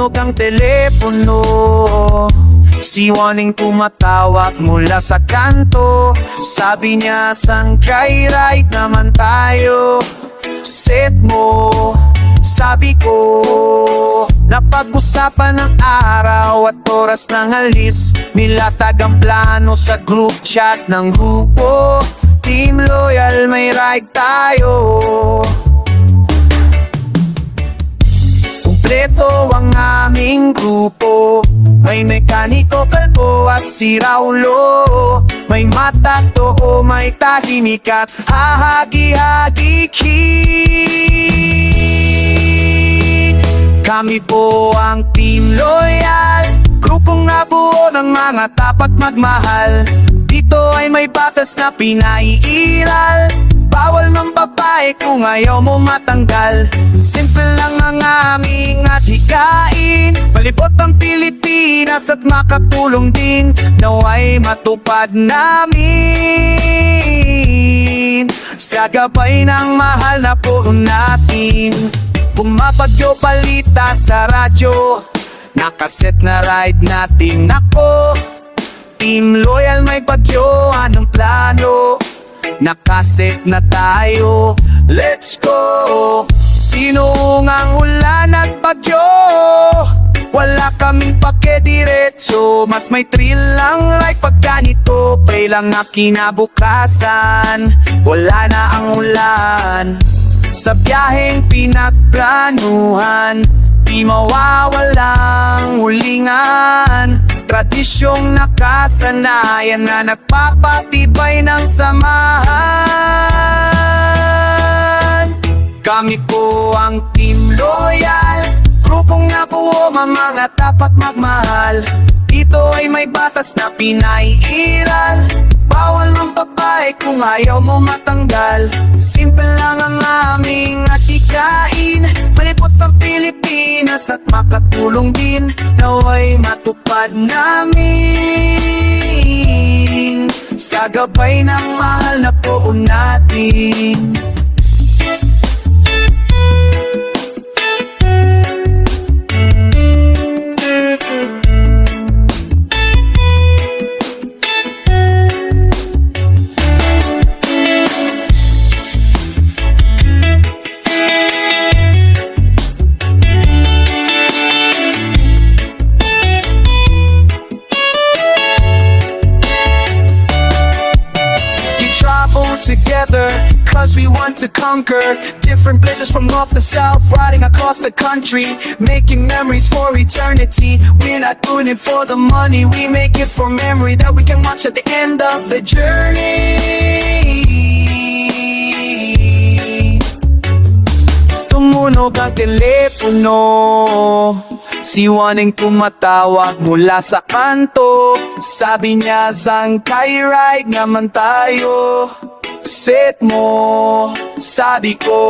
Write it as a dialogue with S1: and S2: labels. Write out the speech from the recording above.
S1: Tumunog ang telepono. Si Waning tumatawag mula sa kanto. Sabi niya sang try right naman tayo? Set mo. Sabi ko Napag-usapan ng araw at oras ng alis. Nilatag ang plano sa group chat ng grupo. Team Loyal may ride tayo. Kumpleto ang aming grupo. May mekaniko, kalbo at si Raulo May mata, too, may tahimik at hahagi-hagi Kami po ang Team Loyal. Grupong nabuo ng mga tapat magmahal. Dito ay may batas na pinaiiral Bawal ng babae kung ayaw mo matanggal. Simple lang ang aming at hikain Palibot ang Pilipinas at makatulong din. Naway matupad namin. Sa gabay ng mahal na po natin. Pumapagyo palita sa radyo. Nakaset na ride natin. Nako Team Loyal may bagyo. Anong plano? Nakaset na tayo. Let's go. Sino ang ulan at bagyo? Wala kaming pake diretso. Mas may thrill lang like pag ganito. Pray lang na kinabukasan. Wala na ang ulan. Sa biyaheng pinagplanuhan Di mawawalang ulingan Tradisyong nakasanayan na nagpapatibay ng samahan ang Team Loyal. Grupong nabuo mga tapat magmahal. Dito ay may batas na pinaiiral. Bawal mang babae kung ayaw mo matanggal. Simple lang ang aming atikain Malipot ang Pilipinas at makatulong din Naway matupad namin. Sa gabay ng mahal na po natin Cause we want to conquer Different places from north to south Riding across the country Making memories for eternity. We're not doing it for the money We make it for memory That we can watch at the end of the journey. Tumunog ang telepono Si Waning tumatawag mula sa kanto. Sabi niya sang kay ride naman tayo. Set mo, sabi ko